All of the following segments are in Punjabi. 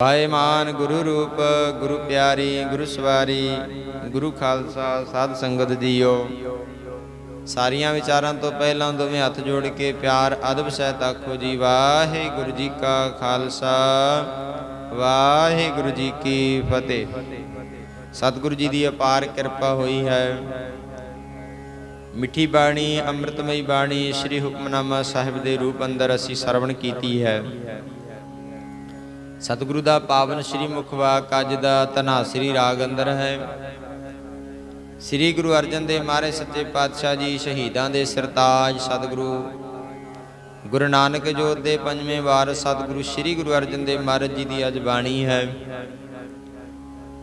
ਪਾਏ ਮਾਨ ਗੁਰੂ ਰੂਪ, ਗੁਰੂ ਪਿਆਰੀ, ਗੁਰੂ ਸਵਾਰੀ, ਗੁਰੂ ਖਾਲਸਾ, ਸਾਧ ਸੰਗਤ ਜੀਓ। ਸਾਰੀਆਂ ਵਿਚਾਰਾਂ ਤੋਂ ਪਹਿਲਾਂ ਦੋਵੇਂ ਹੱਥ ਜੋੜ ਕੇ ਪਿਆਰ ਅਦਬ ਸਹਿਤ ਆਖੋ ਜੀ, ਵਾਹਿਗੁਰੂ ਜੀ ਕਾ ਖਾਲਸਾ, ਵਾਹਿਗੁਰੂ ਜੀ ਕੀ ਫਤਿਹ। ਸਤਿਗੁਰੂ ਜੀ ਦੀ ਅਪਾਰ ਕਿਰਪਾ ਹੋਈ ਹੈ। ਮਿੱਠੀ ਬਾਣੀ, ਅੰਮ੍ਰਿਤਮਈ ਬਾਣੀ, ਸ੍ਰੀ ਹੁਕਮਨਾਮਾ ਸਾਹਿਬ ਦੇ ਰੂਪ ਅੰਦਰ ਅਸੀਂ ਸਰਵਣ ਕੀਤੀ ਹੈ। ਸਤਿਗੁਰੂ ਦਾ ਪਾਵਨ ਸ੍ਰੀ ਮੁਖਵਾਕ ਅੱਜ ਦਾ ਧਨਾਸਰੀ ਰਾਗ ਅੰਦਰ ਹੈ। ਸ੍ਰੀ ਗੁਰੂ ਅਰਜਨ ਦੇਵ ਮਹਾਰਾਜ ਸੱਚੇ ਪਾਤਸ਼ਾਹ ਜੀ ਸ਼ਹੀਦਾਂ ਦੇ ਸਰਤਾਜ ਸਤਿਗੁਰੂ। ਗੁਰੂ ਨਾਨਕ ਜੋਤ ਦੇ ਪੰਜਵੇਂ ਵਾਰ ਸਤਿਗੁਰੂ ਸ੍ਰੀ ਗੁਰੂ ਅਰਜਨ ਦੇਵ ਮਹਾਰਾਜ ਜੀ ਦੀ ਅੱਜ ਬਾਣੀ ਹੈ।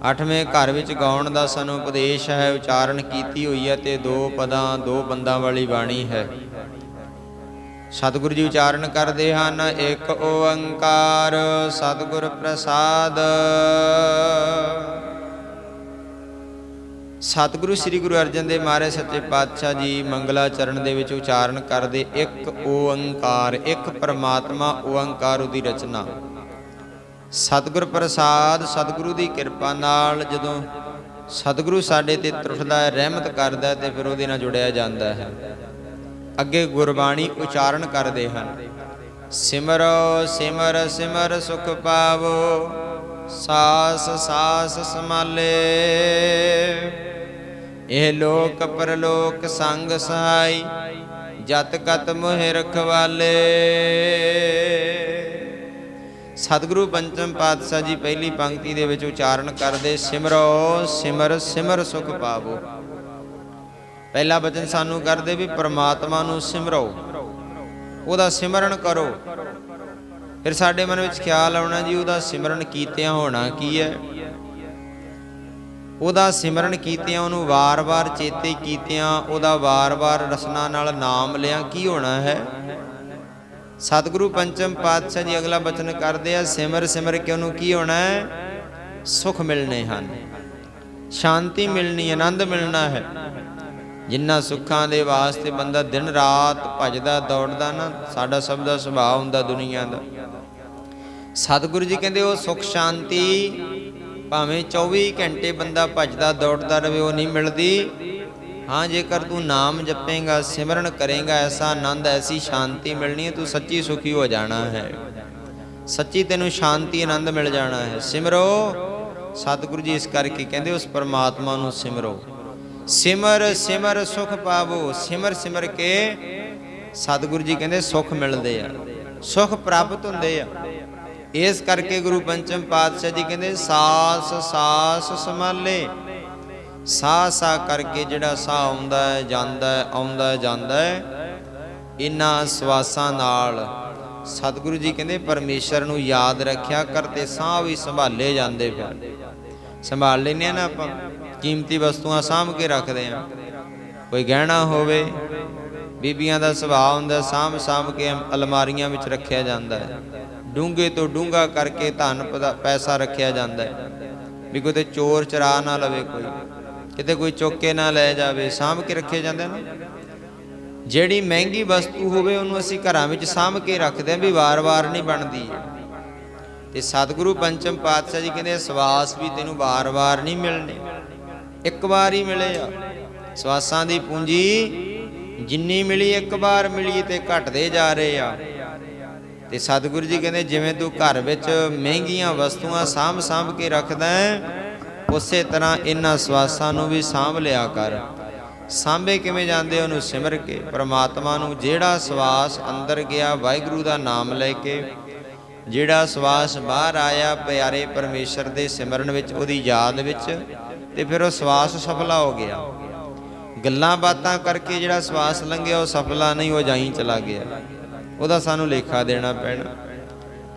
ਅੱਠਵੇਂ ਘਰ ਵਿੱਚ ਗਾਉਣ ਦਾ ਸਾਨੂੰ ਉਪਦੇਸ਼ ਹੈ, ਉਚਾਰਨ ਕੀਤੀ ਹੋਈ ਹੈ ਤੇ ਦੋ ਪਦਾਂ, ਦੋ ਬੰਦਾਂ ਵਾਲੀ ਬਾਣੀ ਹੈ। ਸਤਿਗੁਰੂ ਜੀ ਉਚਾਰਨ ਕਰਦੇ ਹਨ, ਇੱਕ ਓੰਕਾਰ ਸਤਿਗੁਰ ਪ੍ਰਸਾਦ। ਸਤਿਗੁਰੂ ਸ੍ਰੀ ਗੁਰੂ ਅਰਜਨ ਦੇਵ ਮਹਾਰਾਜ ਸੱਚੇ ਪਾਤਸ਼ਾਹ ਜੀ ਮੰਗਲਾ ਚਰਨ ਦੇ ਵਿੱਚ ਉਚਾਰਨ ਕਰਦੇ ਇੱਕ ਓੰਕਾਰ, ਇੱਕ ਪਰਮਾਤਮਾ ਓੰਕਾਰ ਉਹਦੀ ਰਚਨਾ। ਸਤਿਗੁਰ ਪ੍ਰਸਾਦ, ਸਤਿਗੁਰੂ ਦੀ ਕਿਰਪਾ ਨਾਲ ਜਦੋਂ ਸਤਿਗੁਰੂ ਸਾਡੇ ਤੇ ਤਰੁੱਠਦਾ ਹੈ, ਰਹਿਮਤ ਕਰਦਾ ਹੈ ਤੇ ਫਿਰ ਉਹਦੇ ਨਾਲ ਜੁੜਿਆ ਜਾਂਦਾ ਹੈ। ਅੱਗੇ ਗੁਰਬਾਣੀ ਉਚਾਰਨ ਕਰਦੇ ਹਨ। ਸਿਮਰੋ, ਸਿਮਰ ਸਿਮਰ ਸੁਖ ਪਾਵੋ, ਸਾਸ ਸਾਸ ਸਮਾਲੇ। ਇਹ ਲੋਕ ਪਰਲੋਕ ਸੰਗ ਸਹਾਈ, ਜਤ ਕਤ ਮੋਹਿ ਰਖਵਾਲੇ। ਸਤਿਗੁਰੂ ਪੰਚਮ ਪਾਤਸ਼ਾਹ ਜੀ ਪਹਿਲੀ ਪੰਕਤੀ ਦੇ ਵਿੱਚ ਉਚਾਰਨ ਕਰਦੇ, ਸਿਮਰੋ, ਸਿਮਰ ਸਿਮਰ ਸੁਖ ਪਾਵੋ। ਪਹਿਲਾ ਬਚਨ ਸਾਨੂੰ ਕਰਦੇ ਵੀ ਪ੍ਰਮਾਤਮਾ ਨੂੰ ਸਿਮਰੋ। ਉਹਦਾ ਸਿਮਰਨ ਕਰੋ। ਫਿਰ ਸਾਡੇ ਮਨ ਵਿੱਚ ਖਿਆਲ ਆਉਣਾ ਜੀ, ਉਹਦਾ ਸਿਮਰਨ ਕੀਤਿਆਂ ਹੋਣਾ ਕੀ ਹੈ? ਉਹਦਾ ਸਿਮਰਨ ਕੀਤਿਆਂ, ਉਹਨੂੰ ਵਾਰ-ਵਾਰ ਚੇਤੇ ਕੀਤਿਆਂ, ਉਹਦਾ ਵਾਰ-ਵਾਰ ਰਸਨਾ ਨਾਲ ਨਾਮ ਲਿਆ ਕੀ ਹੋਣਾ ਹੈ? ਸਤਿਗੁਰੂ ਪੰਚਮ ਪਾਤਸ਼ਾਹ ਜੀ ਅਗਲਾ ਬਚਨ ਕਰਦੇ ਆ, ਸਿਮਰ ਸਿਮਰ ਕੇ ਉਹਨੂੰ ਕੀ ਹੋਣਾ ਹੈ? ਸੁਖ ਮਿਲਣੇ ਹਨ। ਸ਼ਾਂਤੀ ਮਿਲਣੀ, ਆਨੰਦ ਮਿਲਣਾ ਹੈ। ਜਿੰਨਾ ਸੁੱਖਾਂ ਦੇ ਵਾਸਤੇ ਬੰਦਾ ਦਿਨ ਰਾਤ ਭਜਦਾ, ਦੌੜਦਾ ਨਾ, ਸਾਡਾ ਸਭ ਦਾ ਸੁਭਾਅ ਹੁੰਦਾ ਦੁਨੀਆ ਦਾ। ਸਤਿਗੁਰੂ ਜੀ ਕਹਿੰਦੇ, ਉਹ ਸੁਖ ਸ਼ਾਂਤੀ ਭਾਵੇਂ 24 ਘੰਟੇ ਬੰਦਾ ਭਜਦਾ, ਦੌੜਦਾ ਰਵੇ ਉਹ ਨਹੀਂ ਮਿਲਦੀ। ਹਾਂ, ਜੇਕਰ ਤੂੰ ਨਾਮ ਜਪੇਂਗਾ, ਸਿਮਰਨ ਕਰੇਂਗਾ, ਐਸਾ ਆਨੰਦ, ਐਸੀ ਸ਼ਾਂਤੀ ਮਿਲਣੀ ਹੈ, ਤੂੰ ਸੱਚੀ ਸੁਖੀ ਹੋ ਜਾਣਾ ਹੈ। ਸੱਚੀ ਤੈਨੂੰ ਸ਼ਾਂਤੀ, ਆਨੰਦ ਮਿਲ ਜਾਣਾ ਹੈ। ਸਿਮਰੋ, ਸਤਿਗੁਰੂ ਜੀ ਇਸ ਕਰਕੇ ਕਹਿੰਦੇ, ਉਸ ਪਰਮਾਤਮਾ ਨੂੰ ਸਿਮਰੋ। ਸਿਮਰ ਸਿਮਰ ਸੁਖ ਪਾਵੋ। ਸਿਮਰ ਸਿਮਰ ਕੇ ਸਤਿਗੁਰੂ ਜੀ ਕਹਿੰਦੇ ਸੁਖ ਮਿਲਦੇ ਆ। ਸੁਖ ਪ੍ਰਾਪਤ ਹੁੰਦੇ ਆ। ਇਸ ਕਰਕੇ ਗੁਰੂ ਪੰਚਮ ਪਾਤਸ਼ਾਹ ਜੀ ਕਹਿੰਦੇ ਸਾਸ ਸਾਸ ਸੰਭਾਲੇ। ਸਾਹ ਸਾਹ ਕਰਕੇ ਜਿਹੜਾ ਸਾਹ ਆਉਂਦਾ ਹੈ, ਜਾਂਦਾ ਹੈ, ਆਉਂਦਾ ਹੈ, ਜਾਂਦਾ ਹੈ ਇਨ੍ਹਾਂ ਸਵਾਸਾਂ ਨਾਲ ਸਤਿਗੁਰੂ ਜੀ ਕਹਿੰਦੇ ਪਰਮੇਸ਼ਰ ਨੂੰ ਯਾਦ ਰੱਖਿਆ ਕਰ ਤੇ ਸਾਹ ਵੀ ਸੰਭਾਲੇ ਜਾਂਦੇ ਫਿਰ। ਸੰਭਾਲ ਲੈਨੇ ਆ ਨਾ ਆਪਾਂ। ਕੀਮਤੀ ਵਸਤੂਆਂ ਸਾਂਭ ਕੇ ਰੱਖਦੇ ਆ ਕੋਈ ਗਹਿਣਾ ਹੋਵੇ, ਬੀਬੀਆਂ ਦਾ ਸੁਭਾਅ ਹੁੰਦਾ, ਸਾਂਭ ਸਾਂਭ ਕੇ ਅਲਮਾਰੀਆਂ ਵਿੱਚ ਰੱਖਿਆ ਜਾਂਦਾ ਹੈ। ਡੂੰਘੇ ਤੋਂ ਡੂੰਘਾ ਕਰਕੇ ਧਨ ਪਦਾ- ਪੈਸਾ ਰੱਖਿਆ ਜਾਂਦਾ ਹੈ। ਵੀ ਕਿਤੇ ਚੋਰ ਚਰਾ ਨਾ ਲਵੇ ਕੋਈ, ਕਿਤੇ ਕੋਈ ਚੁੱਕ ਕੇ ਨਾ ਲੈ ਜਾਵੇ, ਸਾਂਭ ਕੇ ਰੱਖੇ ਜਾਂਦੇ ਨਾ। ਜਿਹੜੀ ਮਹਿੰਗੀ ਵਸਤੂ ਹੋਵੇ, ਉਹਨੂੰ ਅਸੀਂ ਘਰਾਂ ਵਿੱਚ ਸਾਂਭ ਕੇ ਰੱਖਦੇ ਆਂ ਵੀ ਵਾਰ-ਵਾਰ ਨਹੀਂ ਬਣਦੀ। ਤੇ ਸਤਿਗੁਰੂ ਪੰਚਮ ਪਾਤਸ਼ਾਹ ਜੀ ਕਹਿੰਦੇ ਸਵਾਸ ਵੀ ਤੈਨੂੰ ਵਾਰ-ਵਾਰ ਨਹੀਂ ਮਿਲਣੇ। ਇੱਕ ਵਾਰ ਹੀ ਮਿਲੇ ਆ। ਸਵਾਸਾਂ ਦੀ ਪੂੰਜੀ ਜਿੰਨੀ ਮਿਲੀ, ਇੱਕ ਵਾਰ ਮਿਲੀ ਤੇ ਘਟਦੇ ਜਾ ਰਹੇ ਆ। ਤੇ ਸਤਿਗੁਰੂ ਜੀ ਕਹਿੰਦੇ, ਜਿਵੇਂ ਤੂੰ ਘਰ ਵਿੱਚ ਮਹਿੰਗੀਆਂ ਵਸਤੂਆਂ ਸਾਂਭ ਸਾਂਭ ਕੇ ਰੱਖਦਾ ਹੈ, ਉਸੇ ਤਰ੍ਹਾਂ ਇਹਨਾਂ ਸਵਾਸਾਂ ਨੂੰ ਵੀ ਸਾਂਭ ਲਿਆ ਕਰ। ਸਾਂਭੇ ਕਿਵੇਂ ਜਾਂਦੇ? ਉਹਨੂੰ ਸਿਮਰ ਕੇ। ਪ੍ਰਮਾਤਮਾ ਨੂੰ ਜਿਹੜਾ ਸਵਾਸ ਅੰਦਰ ਗਿਆ, ਵਾਹਿਗੁਰੂ ਦਾ ਨਾਮ ਲੈ ਕੇ, ਜਿਹੜਾ ਸਵਾਸ ਬਾਹਰ ਆਇਆ ਪਿਆਰੇ ਪਰਮੇਸ਼ਰ ਦੇ ਸਿਮਰਨ ਵਿੱਚ, ਉਹਦੀ ਯਾਦ ਵਿੱਚ ਤੇ ਫਿਰ ਉਹ ਸਵਾਸ ਸਫਲਾ ਹੋ ਗਿਆ। ਗੱਲਾਂ ਬਾਤਾਂ ਕਰਕੇ ਜਿਹੜਾ ਸਵਾਸ ਲੰਘਿਆ, ਉਹ ਸਫਲਾ ਨਹੀਂ ਹੋ ਜਾਈ ਚਲਾ ਗਿਆ। ਉਹਦਾ ਸਾਨੂੰ ਲੇਖਾ ਦੇਣਾ ਪੈਣਾ।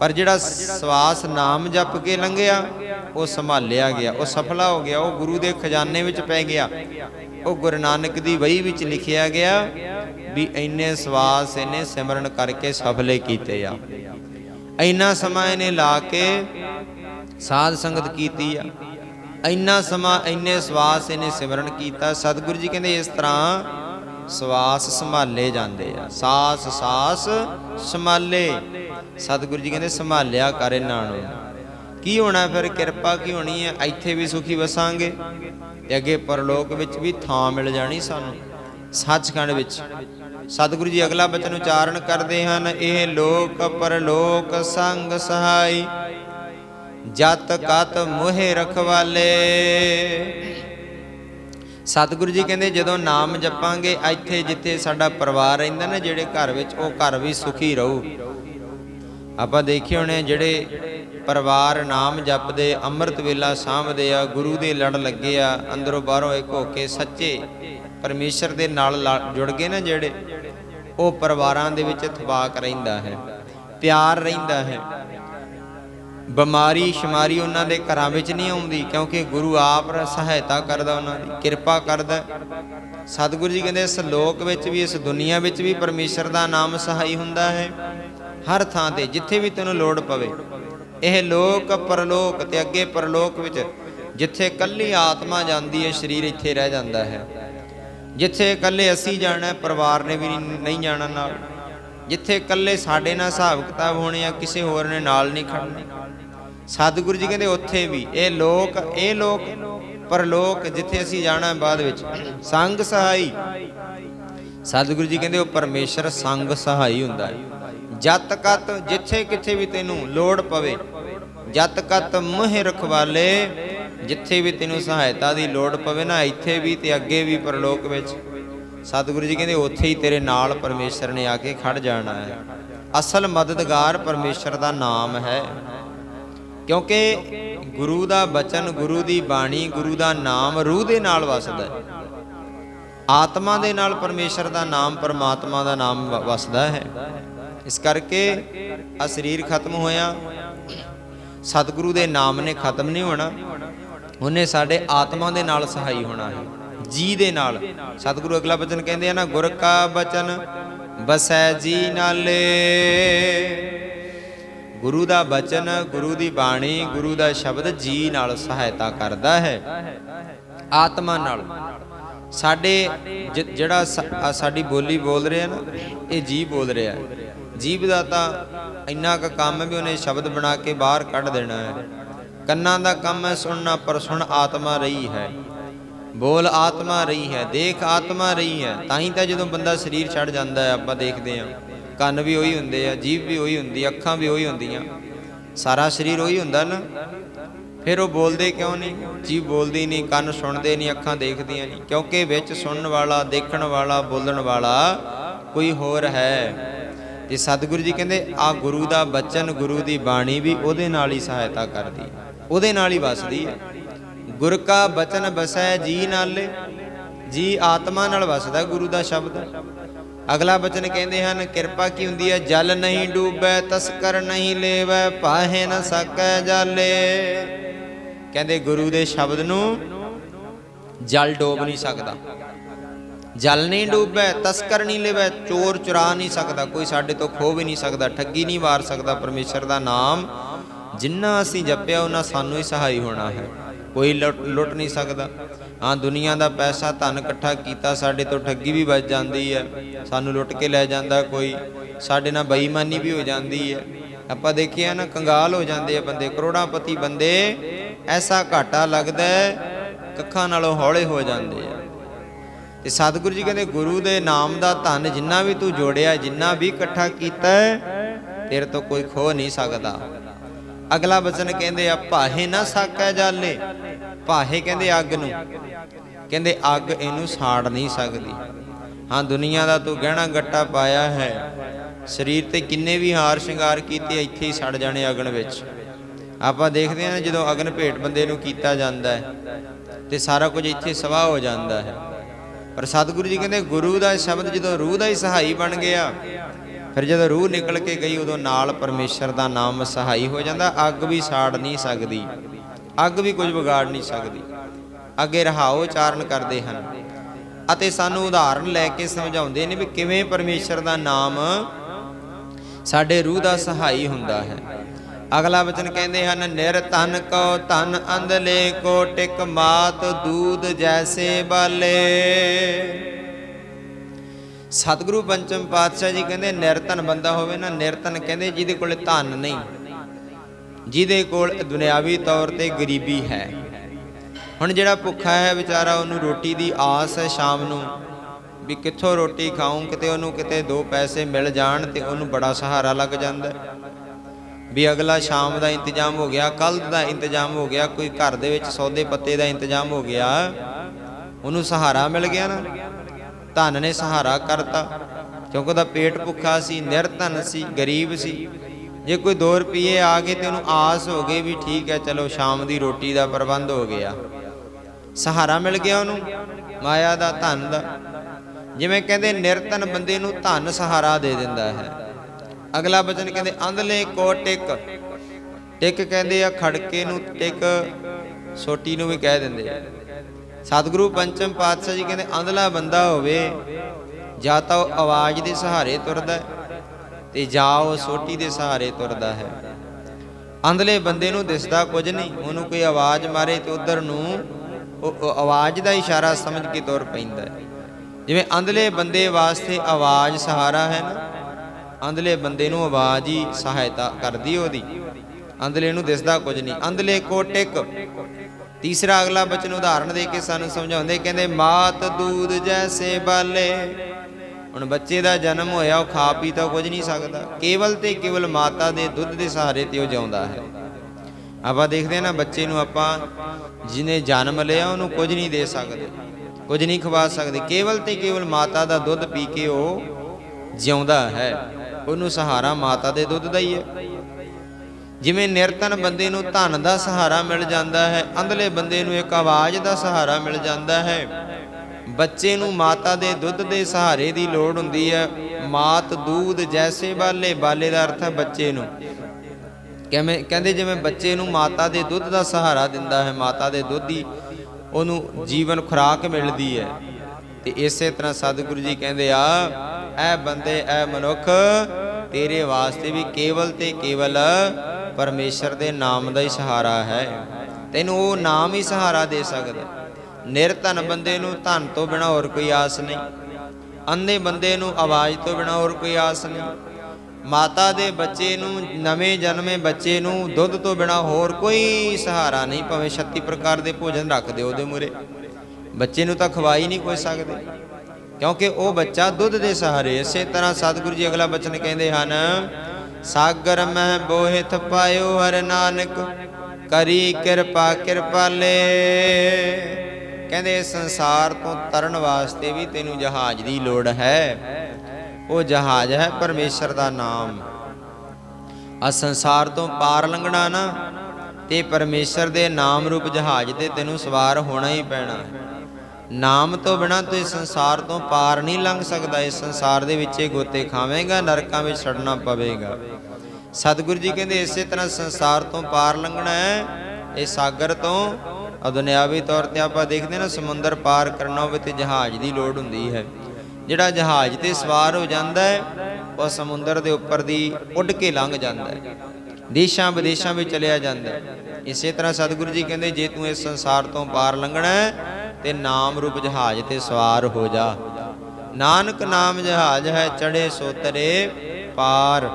ਪਰ ਜਿਹੜਾ ਸਵਾਸ ਨਾਮ ਜਪ ਕੇ ਲੰਘਿਆ, ਉਹ ਸੰਭਾਲਿਆ ਗਿਆ। ਉਹ ਸਫਲਾ ਹੋ ਗਿਆ। ਉਹ ਗੁਰੂ ਦੇ ਖਜ਼ਾਨੇ ਵਿੱਚ ਪੈ ਗਿਆ। ਉਹ ਗੁਰੂ ਨਾਨਕ ਦੀ ਵਹੀ ਵਿੱਚ ਲਿਖਿਆ ਗਿਆ ਵੀ ਇੰਨੇ ਸਵਾਸ ਇਹਨੇ ਸਿਮਰਨ ਕਰਕੇ ਸਫਲੇ ਕੀਤੇ ਆ। ਇੰਨਾ ਸਮਾਂ ਇਹਨੇ ਲਾ ਕੇ ਸਾਧ ਸੰਗਤ ਕੀਤੀ ਆ। ਇੰਨਾ ਸਮਾਂ, ਇੰਨੇ ਸਵਾਸ ਇਹਨੇ ਸਿਮਰਨ ਕੀਤਾ। ਸਤਿਗੁਰੂ ਜੀ ਕਹਿੰਦੇ ਇਸ ਤਰ੍ਹਾਂ ਸਵਾਸ ਸੰਭਾਲੇ ਜਾਂਦੇ ਆ। ਸਾਸ ਸਾਸ ਸੰਭਾਲੇ। ਸਤਿਗੁਰੂ ਜੀ ਕਹਿੰਦੇ ਸੰਭਾਲਿਆ ਕਰ ਇਹਨਾਂ ਨੂੰ। ਕੀ ਹੋਣਾ ਫਿਰ? ਕਿਰਪਾ ਕੀ ਹੋਣੀ ਹੈ ਇੱਥੇ ਵੀ ਸੁਖੀ ਵਸਾਂਗੇ ਤੇ ਅੱਗੇ ਪਰਲੋਕ ਵਿੱਚ ਵੀ ਥਾਂ ਮਿਲ ਜਾਣੀ ਸਾਨੂੰ। ਸੱਚਖੰਡ ਵਿੱਚ। ਸਤਿਗੁਰੂ ਜੀ ਅਗਲਾ ਬਚਨ ਉਚਾਰਨ ਕਰਦੇ ਹਨ। ਇਹ ਲੋਕ ਪਰਲੋਕ ਸੰਗ ਸਹਾਈ। ਜਤ ਕਤ ਮੋਹਿ ਰਖਵਾਲੇ। ਸਤਿਗੁਰੂ ਜੀ ਕਹਿੰਦੇ, ਜਦੋਂ ਨਾਮ ਜਪਾਂਗੇ, ਇੱਥੇ ਜਿੱਥੇ ਸਾਡਾ ਪਰਿਵਾਰ ਰਹਿੰਦਾ ਨਾ, ਜਿਹੜੇ ਘਰ ਵਿੱਚ, ਉਹ ਘਰ ਵੀ ਸੁਖੀ ਰਹੂ। ਆਪਾਂ ਦੇਖੇ ਹੋਣੇ ਜਿਹੜੇ ਪਰਿਵਾਰ ਨਾਮ ਜਪਦੇ, ਅੰਮ੍ਰਿਤ ਵੇਲਾ ਸਾਂਭਦੇ ਆ, ਗੁਰੂ ਦੇ ਲੜ ਲੱਗੇ ਆ, ਅੰਦਰੋਂ ਬਾਹਰੋਂ ਇੱਕ ਹੋ ਕੇ ਸੱਚੇ ਪਰਮੇਸ਼ਰ ਦੇ ਨਾਲ ਲਾ- ਜੁੜ ਗਏ ਨਾ ਜਿਹੜੇ, ਉਹ ਪਰਿਵਾਰਾਂ ਦੇ ਵਿੱਚ ਇਤਫਾਕ ਰਹਿੰਦਾ ਹੈ, ਪਿਆਰ ਰਹਿੰਦਾ ਹੈ। ਬਿਮਾਰੀ ਸ਼ਮਾਰੀ ਉਹਨਾਂ ਦੇ ਘਰਾਂ ਵਿੱਚ ਨਹੀਂ ਆਉਂਦੀ, ਕਿਉਂਕਿ ਗੁਰੂ ਆਪ ਸਹਾਇਤਾ ਕਰਦਾ ਉਹਨਾਂ ਦੀ, ਕਿਰਪਾ ਕਰਦਾ। ਸਤਿਗੁਰੂ ਜੀ ਕਹਿੰਦੇ, ਇਸ ਲੋਕ ਵਿੱਚ ਵੀ, ਇਸ ਦੁਨੀਆ ਵਿੱਚ ਵੀ ਪਰਮੇਸ਼ਰ ਦਾ ਨਾਮ ਸਹਾਈ ਹੁੰਦਾ ਹੈ। ਹਰ ਥਾਂ ਤੇ, ਜਿੱਥੇ ਵੀ ਤੈਨੂੰ ਲੋੜ ਪਵੇ, ਇਹ ਲੋਕ ਪਰਲੋਕ ਤੇ ਅੱਗੇ ਪਰਲੋਕ ਵਿੱਚ, ਜਿੱਥੇ ਕੱਲੀ ਆਤਮਾ ਜਾਂਦੀ ਹੈ, ਸਰੀਰ ਇੱਥੇ ਰਹਿ ਜਾਂਦਾ ਹੈ। ਜਿੱਥੇ ਇਕੱਲੇ ਅਸੀਂ ਜਾਣਾ, ਪਰਿਵਾਰ ਨੇ ਵੀ ਨਹੀਂ ਨਹੀਂ ਜਾਣਾ ਨਾਲ। ਜਿੱਥੇ ਇਕੱਲੇ ਸਾਡੇ ਨਾਲ ਹਿਸਾਬ ਕਿਤਾਬ ਹੋਣੇ ਆ, ਕਿਸੇ ਹੋਰ ਨੇ ਨਾਲ ਨਹੀਂ ਖੜਨਾ। ਸਤਿਗੁਰੂ ਜੀ ਕਹਿੰਦੇ ਉੱਥੇ ਵੀ, ਇਹ ਲੋਕ ਇਹ ਲੋਕ ਪਰਲੋਕ ਜਿੱਥੇ ਅਸੀਂ ਜਾਣਾ ਬਾਅਦ ਵਿੱਚ। ਸੰਗ ਸਹਾਈ। ਸਤਿਗੁਰੂ ਜੀ ਕਹਿੰਦੇ ਉਹ ਪਰਮੇਸ਼ਰ ਸੰਗ ਸਹਾਈ ਹੁੰਦਾ ਹੈ। ਜਤ ਕਤ ਜਿੱਥੇ ਕਿੱਥੇ ਵੀ ਤੈਨੂੰ ਲੋੜ ਪਵੇ, ਜਤ ਕਤ ਮੋਹਿ ਰਖਵਾਲੇ, ਜਿੱਥੇ ਵੀ ਤੈਨੂੰ ਸਹਾਇਤਾ ਦੀ ਲੋੜ ਪਵੇ ਨਾ, ਇੱਥੇ ਵੀ ਤੇ ਅੱਗੇ ਵੀ ਪਰਲੋਕ ਵਿੱਚ। ਸਤਿਗੁਰੂ ਜੀ ਕਹਿੰਦੇ ਉੱਥੇ ਹੀ ਤੇਰੇ ਨਾਲ ਪਰਮੇਸ਼ਰ ਨੇ ਆ ਕੇ ਖੜ ਜਾਣਾ ਹੈ। ਅਸਲ ਮਦਦਗਾਰ ਪਰਮੇਸ਼ਰ ਦਾ ਨਾਮ ਹੈ। ਕਿਉਂਕਿ ਗੁਰੂ ਦਾ ਬਚਨ, ਗੁਰੂ ਦੀ ਬਾਣੀ, ਗੁਰੂ ਦਾ ਨਾਮ ਰੂਹ ਦੇ ਨਾਲ ਵਸਦਾ ਹੈ। ਆਤਮਾ ਦੇ ਨਾਲ ਪਰਮੇਸ਼ਰ ਦਾ ਨਾਮ ਪਰਮਾਤਮਾ ਦਾ ਨਾਮ ਵਸਦਾ ਹੈ। ਇਸ ਕਰਕੇ ਆ ਸਰੀਰ ਖਤਮ ਹੋਇਆ। ਸਤਿਗੁਰੂ ਦੇ ਨਾਮ ਨੇ ਖਤਮ ਨਹੀਂ ਹੋਣਾ। ਉਹਨੇ ਸਾਡੇ ਆਤਮਾ ਦੇ ਨਾਲ ਸਹਾਈ ਹੋਣਾ ਹੈ। ਜੀ ਦੇ ਨਾਲ। ਸਤਿਗੁਰੂ ਅਗਲਾ ਬਚਨ ਕਹਿੰਦੇ ਆ ਨਾ, ਗੁਰ ਕਾ ਬਚਨ ਬਸੈ ਜੀ ਨਾਲੇ। ਗੁਰੂ ਦਾ ਬਚਨ, ਗੁਰੂ ਦੀ ਬਾਣੀ, ਗੁਰੂ ਦਾ ਸ਼ਬਦ ਜੀ ਨਾਲ ਸਹਾਇਤਾ ਕਰਦਾ ਹੈ। ਆਤਮਾ ਨਾਲ। ਸਾਡੇ ਜ- ਜਿਹੜਾ ਸ- ਸਾਡੀ ਬੋਲੀ ਬੋਲ ਰਿਹਾ ਨਾ, ਇਹ ਜੀ ਬੋਲ ਰਿਹਾ ਹੈ। ਜੀਭ ਦਾ ਤਾਂ ਇੰਨਾ ਕੁ ਕੰਮ ਵੀ ਉਹਨੇ ਸ਼ਬਦ ਬਣਾ ਕੇ ਬਾਹਰ ਕੱਢ ਦੇਣਾ ਹੈ। ਕੰਨਾਂ ਦਾ ਕੰਮ ਹੈ, ਸੁਣਨਾ ਪਰ ਸੁਣ ਆਤਮਾ ਰਹੀ ਹੈ। ਬੋਲ ਆਤਮਾ ਰਹੀ ਹੈ, ਦੇਖ ਆਤਮਾ ਰਹੀ ਹੈ। ਤਾਂ ਹੀ ਤਾਂ ਜਦੋਂ ਬੰਦਾ ਸਰੀਰ ਛੱਡ ਜਾਂਦਾ ਹੈ, ਆਪਾਂ ਦੇਖਦੇ ਹਾਂ। ਕੰਨ ਵੀ ਉਹੀ ਹੁੰਦੇ ਆ, ਜੀਭ ਵੀ ਉਹੀ ਹੁੰਦੀ ਅੱਖਾਂ ਵੀ ਉਹੀ ਹੁੰਦੀਆਂ। ਸਾਰਾ ਸਰੀਰ ਉਹੀ ਹੁੰਦਾ ਨਾ। ਫਿਰ ਉਹ ਬੋਲਦੇ ਕਿਉਂ ਨਹੀਂ? ਜੀਭ ਬੋਲਦੀ ਨਹੀਂ, ਕੰਨ ਸੁਣਦੇ ਨਹੀਂ, ਅੱਖਾਂ ਦੇਖਦੀਆਂ ਨਹੀਂ। ਕਿਉਂਕਿ ਵਿੱਚ ਸੁਣਨ ਵਾਲਾ, ਦੇਖਣ ਵਾਲਾ, ਬੋਲਣ ਵਾਲਾ ਕੋਈ ਹੋਰ ਹੈ। ਤੇ ਸਤਿਗੁਰੂ ਜੀ ਕਹਿੰਦੇ, ਆ ਗੁਰੂ ਦਾ ਬਚਨ, ਗੁਰੂ ਦੀ ਬਾਣੀ ਵੀ ਉਹਦੇ ਨਾਲ ਹੀ ਸਹਾਇਤਾ ਕਰਦੀ ਉਹਦੇ ਨਾਲ ਹੀ ਵਸਦੀ ਹੈ। ਗੁਰ ਕਾ ਬਚਨ ਬਸੈ ਜੀ ਨਾਲੇ। ਜੀ ਆਤਮਾ ਨਾਲ ਵਸਦਾ ਗੁਰੂ ਦਾ ਸ਼ਬਦ। ਅਗਲਾ ਬਚਨ ਕਹਿੰਦੇ ਹਨ, ਕਿਰਪਾ ਕੀ ਹੁੰਦੀ ਹੈ? ਜਲ ਨਹੀਂ ਡੂਬੈ ਤਸਕਰ ਨਹੀਂ ਲੇਵੈ, ਪਾਹੇ ਨ ਸਕੈ ਜਾਲੇ। ਕਹਿੰਦੇ ਗੁਰੂ ਦੇ ਸ਼ਬਦ ਨੂੰ ਜਲ ਡੋਬ ਨਹੀਂ ਸਕਦਾ। ਜਲ ਨਹੀਂ ਡੂਬੈ ਤਸਕਰ ਨਹੀਂ ਲੇਵੈ, ਚੋਰ ਚੁਰਾ ਨਹੀਂ ਸਕਦਾ, ਕੋਈ ਸਾਡੇ ਤੋਂ ਖੋਹ ਵੀ ਨਹੀਂ ਸਕਦਾ, ਠੱਗੀ ਨਹੀਂ ਮਾਰ ਸਕਦਾ, ਪਰਮੇਸ਼ਰ ਦਾ ਨਾਮ ਜਿੰਨਾ ਅਸੀਂ ਜਪਿਆ, ਉਹਨਾਂ ਸਾਨੂੰ ਹੀ ਸਹਾਈ ਹੋਣਾ ਹੈ। ਕੋਈ ਲੁੱਟ ਲੁੱਟ ਨਹੀਂ ਸਕਦਾ। ਹਾਂ, ਦੁਨੀਆ ਦਾ ਪੈਸਾ ਧਨ ਇਕੱਠਾ ਕੀਤਾ ਸਾਡੇ ਤੋਂ ਠੱਗੀ ਵੀ ਵੱਜ ਜਾਂਦੀ ਹੈ। ਸਾਨੂੰ ਲੁੱਟ ਕੇ ਲੈ ਜਾਂਦਾ ਕੋਈ। ਸਾਡੇ ਨਾਲ ਬੇਈਮਾਨੀ ਵੀ ਹੋ ਜਾਂਦੀ ਹੈ। ਆਪਾਂ ਦੇਖਿਆ ਨਾ, ਕੰਗਾਲ ਹੋ ਜਾਂਦੇ ਆ ਬੰਦੇ। ਕਰੋੜਾਪਤੀ ਬੰਦੇ ਐਸਾ ਘਾਟਾ ਲੱਗਦਾ ਕੱਖਾਂ ਨਾਲੋਂ ਹੌਲੇ ਹੋ ਜਾਂਦੇ ਆ। ਤੇ ਸਤਿਗੁਰੂ ਜੀ ਕਹਿੰਦੇ, ਗੁਰੂ ਦੇ ਨਾਮ ਦਾ ਧਨ ਜਿੰਨਾ ਵੀ ਤੂੰ ਜੋੜਿਆ, ਜਿੰਨਾ ਵੀ ਇਕੱਠਾ ਕੀਤਾ ਤੇਰੇ ਤੋਂ ਕੋਈ ਖੋ ਨਹੀਂ ਸਕਦਾ। ਅਗਲਾ ਵਚਨ ਕਹਿੰਦੇ ਆ, ਭਾਹੇ ਨਾ ਸਾਕੈ ਜਾਲੇ। ਭਾਹੇ ਕਹਿੰਦੇ ਅੱਗ ਨੂੰ। ਕਹਿੰਦੇ ਅੱਗ ਇਹਨੂੰ ਸਾੜ ਨਹੀਂ ਸਕਦੀ। ਹਾਂ, ਦੁਨੀਆ ਦਾ ਤੂੰ ਗਹਿਣਾ ਗੱਟਾ ਪਾਇਆ ਹੈ। ਸਰੀਰ ਤੇ ਕਿੰਨੇ ਵੀ ਹਾਰ ਸ਼ਿੰਗਾਰ ਕੀਤੇ ਇੱਥੇ ਹੀ ਸੜ ਜਾਣੇ ਅਗਨ ਵਿੱਚ। ਆਪਾਂ ਦੇਖਦੇ ਹਾਂ ਨਾ ਜਦੋਂ ਅਗਨ ਭੇਟ ਬੰਦੇ ਨੂੰ ਕੀਤਾ ਜਾਂਦਾ ਹੈ, ਤੇ ਸਾਰਾ ਕੁਝ ਇੱਥੇ ਸਵਾਹ ਹੋ ਜਾਂਦਾ ਹੈ। ਪਰ ਸਤਿਗੁਰੂ ਜੀ ਕਹਿੰਦੇ, ਗੁਰੂ ਦਾ ਸ਼ਬਦ ਜਦੋਂ ਰੂਹ ਦਾ ਹੀ ਸਹਾਈ ਬਣ ਗਿਆ ਫਿਰ ਜਦੋਂ ਰੂਹ ਨਿਕਲ ਕੇ ਗਈ, ਉਦੋਂ ਨਾਲ ਪਰਮੇਸ਼ਰ ਦਾ ਨਾਮ ਸਹਾਈ ਹੋ ਜਾਂਦਾ। ਅੱਗ ਵੀ ਸਾੜ ਨਹੀਂ ਸਕਦੀ। ਅੱਗ ਵੀ ਕੁਝ ਵਿਗਾੜ ਨਹੀਂ ਸਕਦੀ। ਅੱਗੇ ਰਹਾਓ ਉਚਾਰਨ ਕਰਦੇ ਹਨ। ਅਤੇ ਸਾਨੂੰ ਉਦਾਹਰਨ ਲੈ ਕੇ ਸਮਝਾਉਂਦੇ ਨੇ ਵੀ ਕਿਵੇਂ ਪਰਮੇਸ਼ਰ ਦਾ ਨਾਮ ਸਾਡੇ ਰੂਹ ਦਾ ਸਹਾਈ ਹੁੰਦਾ ਹੈ। ਅਗਲਾ ਵਚਨ ਕਹਿੰਦੇ ਹਨ ਨਿਰਤਨ ਕੋ ਤਨ ਅੰਧਲੇ ਕੋ ਟਿਕ ਮਾਤ ਦੂਦ ਜੈਸੇ ਬਾਲੇ। ਸਤਿਗੁਰੂ ਪੰਚਮ ਪਾਤਸ਼ਾਹ ਜੀ ਕਹਿੰਦੇ ਨਿਰਤਨ ਬੰਦਾ ਹੋਵੇ ਨਾ ਨਿਰਤਨ ਕਹਿੰਦੇ, ਜਿਹਦੇ ਕੋਲ ਧਨ ਨਹੀਂ, ਜਿਹਦੇ ਕੋਲ ਦੁਨਿਆਵੀ ਤੌਰ ਤੇ ਗਰੀਬੀ ਹੈ। ਹੁਣ ਜਿਹੜਾ ਭੁੱਖਾ ਹੈ, ਵਿਚਾਰਾ ਉਹਨੂੰ ਰੋਟੀ ਦੀ ਆਸ ਹੈ ਸ਼ਾਮ ਨੂੰ, ਵੀ ਕਿੱਥੋਂ ਰੋਟੀ ਖਾਉਂ ਕਿਤੇ ਉਹਨੂੰ ਕਿਤੇ ਦੋ ਪੈਸੇ ਮਿਲ ਜਾਣ ਤੇ ਉਹਨੂੰ ਬੜਾ ਸਹਾਰਾ ਲੱਗ ਜਾਂਦਾ। ਵੀ ਅਗਲਾ ਸ਼ਾਮ ਦਾ ਇੰਤਜ਼ਾਮ ਹੋ ਗਿਆ ਕੱਲ ਦਾ ਇੰਤਜ਼ਾਮ ਹੋ ਗਿਆ, ਕੋਈ ਘਰ ਦੇ ਵਿੱਚ ਸੌਦੇ ਪੱਤੇ ਦਾ ਇੰਤਜ਼ਾਮ ਹੋ ਗਿਆ, ਉਹਨੂੰ ਸਹਾਰਾ ਮਿਲ ਗਿਆ ਨਾ। ਧਨ ਨੇ ਸਹਾਰਾ ਕਰਤਾ। ਕਿਉਂਕਿ ਉਹਦਾ ਪੇਟ ਭੁੱਖਾ ਸੀ, ਨਿਰਧਨ ਸੀ, ਗਰੀਬ ਸੀ। ਜੇ ਕੋਈ 2 ਰੁਪਏ ਆ ਗਏ ਤੇ ਉਹਨੂੰ ਆਸ ਹੋ ਗਈ ਵੀ ਠੀਕ ਹੈ, ਚਲੋ ਸ਼ਾਮ ਦੀ ਰੋਟੀ ਦਾ ਪ੍ਰਬੰਧ ਹੋ ਗਿਆ। ਸਹਾਰਾ ਮਿਲ ਗਿਆ ਉਹਨੂੰ, ਮਾਇਆ ਦਾ, ਧਨ ਦਾ। ਜਿਵੇਂ ਕਹਿੰਦੇ, ਨਿਰਧਨ ਬੰਦੇ ਨੂੰ ਧਨ ਸਹਾਰਾ ਦੇ ਦਿੰਦਾ ਹੈ। ਅਗਲਾ ਬਚਨ ਕਹਿੰਦੇ, ਅੰਧਲੇ ਕੋ ਟਿਕ। ਟਿਕ ਕਹਿੰਦੇ ਆ, ਖੜਕੇ ਨੂੰ ਟਿਕ। ਸੋਟੀ ਨੂੰ ਵੀ ਕਹਿ ਦਿੰਦੇ ਆ। ਸਤਿਗੁਰੂ ਪੰਚਮ ਪਾਤਸ਼ਾਹ ਜੀ ਕਹਿੰਦੇ ਅੰਧਲਾ ਬੰਦਾ ਹੋਵੇ ਜਾਂ ਤਾਂ ਉਹ ਆਵਾਜ਼ ਦੇ ਸਹਾਰੇ ਤੁਰਦਾ ਹੈ, ਤੇ ਜਾਂ ਉਹ ਸੋਟੀ ਦੇ ਸਹਾਰੇ ਤੁਰਦਾ ਹੈ। ਅੰਧਲੇ ਬੰਦੇ ਨੂੰ ਦਿਸਦਾ ਕੁਝ ਨਹੀਂ ਉਹਨੂੰ ਕੋਈ ਆਵਾਜ਼ ਮਾਰੇ ਤੇ ਉਧਰ ਨੂੰ ਉਹ ਉਹ ਆਵਾਜ਼ ਦਾ ਇਸ਼ਾਰਾ ਸਮਝ ਕੇ ਤੁਰ ਪੈਂਦਾ ਹੈ। ਜਿਵੇਂ ਅੰਧਲੇ ਬੰਦੇ ਵਾਸਤੇ ਆਵਾਜ਼ ਸਹਾਰਾ ਹੈ ਨਾ ਅੰਧਲੇ ਬੰਦੇ ਨੂੰ ਆਵਾਜ਼ ਹੀ ਸਹਾਇਤਾ ਕਰਦੀ ਉਹਦੀ। ਅੰਧਲੇ ਨੂੰ ਦਿਸਦਾ ਕੁਝ ਨਹੀਂ। ਅੰਧਲੇ ਕੋ ਟਿਕ ਤੀਸਰਾ ਅਗਲਾ ਬਚਨ ਉਦਾਹਰਣ ਦੇ ਕੇ ਸਾਨੂੰ ਸਮਝਾਉਂਦੇ, ਕਹਿੰਦੇ, ਮਾਤ ਦੂਧ ਜੈਸੇ ਬਾਲੇ। ਹੁਣ ਬੱਚੇ ਦਾ ਜਨਮ ਹੋਇਆ, ਉਹ ਖਾ ਪੀ ਤਾਂ ਕੁਝ ਨਹੀਂ ਸਕਦਾ। ਕੇਵਲ ਤੇ ਕੇਵਲ ਮਾਤਾ ਦੇ ਦੁੱਧ ਦੇ ਸਹਾਰੇ ਤੇ ਉਹ ਜਿਉਂਦਾ ਹੈ। ਆਪਾਂ ਦੇਖਦੇ ਹਾਂ ਨਾ, ਬੱਚੇ ਨੂੰ ਆਪਾਂ ਜਿਹਨੇ ਜਨਮ ਲਿਆ, ਉਹਨੂੰ ਕੁਝ ਨਹੀਂ ਦੇ ਸਕਦੇ, ਕੁਝ ਨਹੀਂ ਖਵਾ ਸਕਦੇ। ਕੇਵਲ ਤੇ ਕੇਵਲ ਮਾਤਾ ਦਾ ਦੁੱਧ ਪੀ ਕੇ ਉਹ ਜਿਉਂਦਾ ਹੈ। ਉਹਨੂੰ ਸਹਾਰਾ ਮਾਤਾ ਦੇ ਦੁੱਧ ਦਾ ਹੀ ਹੈ। ਜਿਵੇਂ ਨਿਰਤਨ ਬੰਦੇ ਨੂੰ ਧਨ ਦਾ ਸਹਾਰਾ ਮਿਲ ਜਾਂਦਾ ਹੈ, ਅੰਧਲੇ ਬੰਦੇ ਨੂੰ ਇੱਕ ਆਵਾਜ਼ ਦਾ ਸਹਾਰਾ ਮਿਲ ਜਾਂਦਾ ਹੈ। ਬੱਚੇ ਨੂੰ ਮਾਤਾ ਦੇ ਦੁੱਧ ਦੇ ਸਹਾਰੇ ਦੀ ਲੋੜ ਹੁੰਦੀ ਹੈ। ਮਾਤ, ਦੂਧ ਜੈਸੇ ਬਾਲੇ ਬਾਲੇ ਦਾ ਅਰਥ ਹੈ ਬੱਚੇ ਨੂੰ। ਕਿਵੇਂ, ਕਹਿੰਦੇ ਜਿਵੇਂ ਬੱਚੇ ਨੂੰ ਮਾਤਾ ਦੇ ਦੁੱਧ ਦਾ ਸਹਾਰਾ ਦਿੰਦਾ ਹੈ, ਮਾਤਾ ਦੇ ਦੁੱਧ ਹੀ ਉਹਨੂੰ ਜੀਵਨ ਖੁਰਾਕ ਮਿਲਦੀ ਹੈ। ਤੇ ਇਸੇ ਤਰ੍ਹਾਂ ਸਤਿਗੁਰੂ ਜੀ ਕਹਿੰਦੇ ਆ, ਐ ਬੰਦੇ, ਐ ਮਨੁੱਖ, ਤੇਰੇ ਵਾਸਤੇ ਵੀ ਕੇਵਲ ਤੇ ਕੇਵਲ ਪਰਮੇਸ਼ਰ ਦੇ ਨਾਮ ਦਾ ਹੀ ਸਹਾਰਾ ਹੈ। ਤੈਨੂੰ ਉਹ ਨਾਮ ਹੀ ਸਹਾਰਾ ਦੇ ਸਕਦਾ। ਨਿਰਧਨ ਬੰਦੇ ਨੂੰ ਧਨ ਤੋਂ ਬਿਨਾ ਹੋਰ ਕੋਈ ਆਸ ਨਹੀਂ। ਅੰਨੇ ਬੰਦੇ ਨੂੰ ਆਵਾਜ਼ ਤੋਂ ਬਿਨਾ ਹੋਰ ਕੋਈ ਆਸ ਨਹੀਂ। ਮਾਤਾ ਦੇ ਬੱਚੇ ਨੂੰ, ਨਵੇਂ ਜਨਮੇ ਬੱਚੇ ਨੂੰ ਦੁੱਧ ਤੋਂ ਬਿਨਾ ਹੋਰ ਕੋਈ ਸਹਾਰਾ ਨਹੀਂ। ਭਾਵੇਂ 36 ਪ੍ਰਕਾਰ ਦੇ ਭੋਜਨ ਰੱਖ ਦਿਓ ਉਹਦੇ ਮੂਰੇ ਬੱਚੇ ਨੂੰ ਤਾਂ ਖਵਾਈ ਨਹੀਂ ਕੋਈ ਸਕਦੇ। ਕਿਉਂਕਿ ਉਹ ਬੱਚਾ ਦੁੱਧ ਦੇ ਸਹਾਰੇ, ਇਸੇ ਤਰ੍ਹਾਂ ਸਤਿਗੁਰੂ ਜੀ ਅਗਲਾ ਬਚਨ ਕਹਿੰਦੇ ਹਨ ਸਾਗਰ ਮਹਿ ਬੋਹਿਤ ਪਾਇਓ ਹਰ ਨਾਨਕ, ਕਰੀ ਕਿਰਪਾ ਕਿਰਪਾਲੇ ਕਹਿੰਦੇ ਸੰਸਾਰ ਤੋਂ ਤਰਨ ਵਾਸਤੇ ਵੀ ਤੈਨੂੰ ਜਹਾਜ਼ ਦੀ ਲੋੜ ਹੈ। ਉਹ ਜਹਾਜ਼ ਹੈ ਪਰਮੇਸ਼ਰ ਦਾ ਨਾਮ। ਆ ਸੰਸਾਰ ਤੋਂ ਪਾਰ ਲੰਘਣਾ ਨਾ, ਤੇ ਪਰਮੇਸ਼ਰ ਦੇ ਨਾਮ ਰੂਪ ਜਹਾਜ਼ ਤੇ ਤੈਨੂੰ ਸਵਾਰ ਹੋਣਾ ਹੀ ਪੈਣਾ। ਹੈ ਨਾਮ ਤੋਂ ਬਿਨਾ ਤੂੰ ਇਸ ਸੰਸਾਰ ਤੋਂ ਪਾਰ ਨਹੀਂ ਲੰਘ ਸਕਦਾ। ਇਸ ਸੰਸਾਰ ਦੇ ਵਿੱਚ ਇਹ ਗੋਤੇ ਖਾਵੇਂਗਾ, ਨਰਕਾਂ ਵਿੱਚ ਛੜਨਾ ਪਵੇਗਾ। ਸਤਿਗੁਰੂ ਜੀ ਕਹਿੰਦੇ, ਇਸੇ ਤਰ੍ਹਾਂ ਸੰਸਾਰ ਤੋਂ ਪਾਰ ਲੰਘਣਾ ਹੈ। ਇਹ ਸਾਗਰ ਤੋਂ ਆ ਦੁਨਿਆਵੀ ਤੌਰ ਤੇ ਆਪਾਂ ਦੇਖਦੇ ਨਾ, ਸਮੁੰਦਰ ਪਾਰ ਕਰਨਾ ਹੋਵੇ ਤੇ ਜਹਾਜ਼ ਦੀ ਲੋੜ ਹੁੰਦੀ ਹੈ। ਜਿਹੜਾ ਜਹਾਜ਼ ਤੇ ਸਵਾਰ ਹੋ ਜਾਂਦਾ ਹੈ, ਉਹ ਸਮੁੰਦਰ ਦੇ ਉੱਪਰ ਦੀ ਉੱਡ ਕੇ ਲੰਘ ਜਾਂਦਾ ਹੈ। ਦੇਸ਼ਾਂ ਵਿਦੇਸ਼ਾਂ ਵਿੱਚ ਚਲਿਆ ਜਾਂਦਾ ਹੈ। ਇਸੇ ਤਰ੍ਹਾਂ ਸਤਿਗੁਰੂ ਜੀ ਕਹਿੰਦੇ, ਜੇ ਤੂੰ ਇਸ ਸੰਸਾਰ ਤੋਂ ਪਾਰ ਲੰਘਣਾ ਹੈ ਤੇ ਨਾਮ ਰੂਪ ਜਹਾਜ਼ ਤੇ ਸਵਾਰ ਹੋ ਜਾ। ਨਾਨਕ ਨਾਮ ਜਹਾਜ਼ ਹੈ ਚੜੇ ਸੋਤਰੇ ਪਾਰ।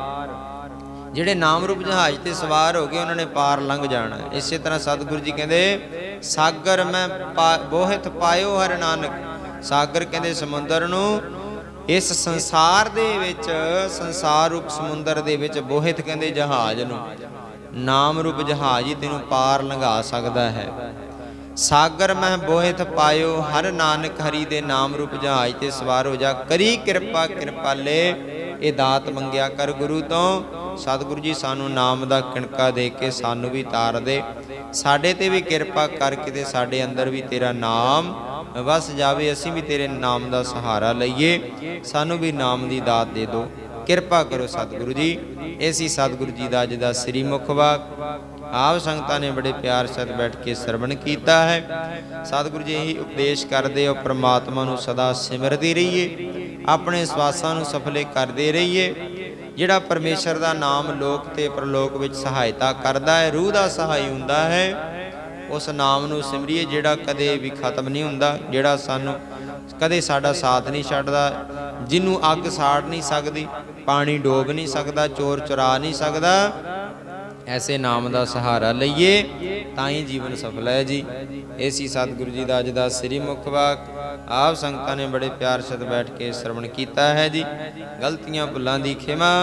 ਜਿਹੜੇ ਨਾਮ ਰੂਪ ਜਹਾਜ਼ ਤੇ ਸਵਾਰ ਹੋ ਗਏ, ਉਹਨਾਂ ਨੇ ਪਾਰ ਲੰਘ ਜਾਣਾ। ਇਸੇ ਤਰ੍ਹਾਂ ਸਤਿਗੁਰੂ ਜੀ ਕਹਿੰਦੇ, ਸਾਗਰ ਮੈਂ ਬੋਹਿਤ ਪਾਇਓ ਹਰ ਨਾਨਕ। ਸਾਗਰ ਕਹਿੰਦੇ, ਸਮੁੰਦਰ ਨੂੰ ਇਸ ਸੰਸਾਰ ਦੇ ਵਿੱਚ, ਸੰਸਾਰ ਰੂਪ ਸਮੁੰਦਰ ਦੇ ਵਿੱਚ ਬੋਹਿਤ ਕਹਿੰਦੇ ਜਹਾਜ਼ ਨੂੰ। ਨਾਮ ਰੂਪ ਜਹਾਜ਼ ਹੀ ਤੈਨੂੰ ਪਾਰ ਲੰਘਾ ਸਕਦਾ ਹੈ। ਸਾਗਰ ਮਹਿ ਬੋਹਿਤ ਪਾਇਓ, ਹਰ ਨਾਨਕ ਹਰੀ ਦੇ ਨਾਮ ਰੂਪ ਜਹਾਜ਼ ਤੇ ਸਵਾਰ ਹੋ ਜਾ। ਕਰੀ ਕਿਰਪਾ ਕਿਰਪਾਲੇ ਇਹ ਦਾਤ ਮੰਗਿਆ ਕਰ ਗੁਰੂ ਤੋਂ। ਸਤਿਗੁਰੂ ਜੀ ਸਾਨੂੰ ਨਾਮ ਦਾ ਕਿਣਕਾ ਦੇ ਕੇ ਸਾਨੂੰ ਵੀ ਤਾਰ ਦੇ। ਸਾਡੇ ਤੇ ਵੀ ਕਿਰਪਾ ਕਰਕੇ ਤੇ ਸਾਡੇ ਅੰਦਰ ਵੀ ਤੇਰਾ ਨਾਮ ਵਸ ਜਾਵੇ, ਅਸੀਂ ਵੀ ਤੇਰੇ ਨਾਮ ਦਾ ਸਹਾਰਾ ਲਈਏ। ਸਾਨੂੰ ਵੀ ਨਾਮ ਦੀ ਦਾਤ ਦੇ ਦਿਓ। ਕਿਰਪਾ ਕਰੋ ਸਤਿਗੁਰੂ ਜੀ। ਐਸੀ ਸਤਿਗੁਰੂ ਜੀ ਦਾ ਅੱਜ ਦਾ ਸ੍ਰੀ ਮੁਖ ਵਾਕ। ਆਪ ਸੰਗਤਾਂ ਨੇ ਬੜੇ ਪਿਆਰ ਸਤ ਬੈਠ ਕੇ ਸਰਵਣ ਕੀਤਾ ਹੈ। ਸਤਿਗੁਰੂ ਜੀ ਇਹੀ ਉਪਦੇਸ਼ ਕਰਦੇ ਹੋ, ਪ੍ਰਮਾਤਮਾ ਨੂੰ ਸਦਾ ਸਿਮਰਦੇ ਰਹੀਏ, ਆਪਣੇ ਸਵਾਸਾਂ ਨੂੰ ਸਫਲੇ ਕਰਦੇ ਰਹੀਏ, ਜਿਹੜਾ ਪਰਮੇਸ਼ਰ ਦਾ ਨਾਮ ਲੋਕ ਤੇ ਪ੍ਰਲੋਕ ਵਿੱਚ ਸਹਾਇਤਾ ਕਰਦਾ ਹੈ, ਰੂਹ ਦਾ ਸਹਾਈ ਹੁੰਦਾ ਹੈ, ਉਸ ਨਾਮ ਨੂੰ ਸਿਮਰੀਏ ਜਿਹੜਾ ਕਦੇ ਵੀ ਖਤਮ ਨਹੀਂ ਹੁੰਦਾ, ਜਿਹੜਾ ਸਾਨੂੰ ਕਦੇ ਸਾਡਾ ਸਾਥ ਨਹੀਂ ਛੱਡਦਾ, ਜਿਹਨੂੰ ਅੱਗ ਸਾੜ ਨਹੀਂ ਸਕਦੀ, ਪਾਣੀ ਡੋਬ ਨਹੀਂ ਸਕਦਾ, ਚੋਰ ਚੁਰਾ ਨਹੀਂ ਸਕਦਾ ਐਸੇ ਨਾਮ ਦਾ ਸਹਾਰਾ ਲਈਏ ਤਾਂ ਹੀ ਜੀਵਨ ਸਫਲ ਹੈ ਜੀ। ਏਸੀ ਸਤਿਗੁਰੂ ਜੀ ਦਾ ਅੱਜ ਦਾ ਸ੍ਰੀ ਮੁਖ ਵਾਕ, ਆਪ ਸੰਗਤਾਂ ਨੇ ਬੜੇ ਪਿਆਰ ਸਤ ਬੈਠ ਕੇ ਸ਼ਰਵਣ ਕੀਤਾ ਹੈ ਜੀ। ਗਲਤੀਆਂ ਭੁੱਲਾਂ ਦੀ ਖਿਮਾ।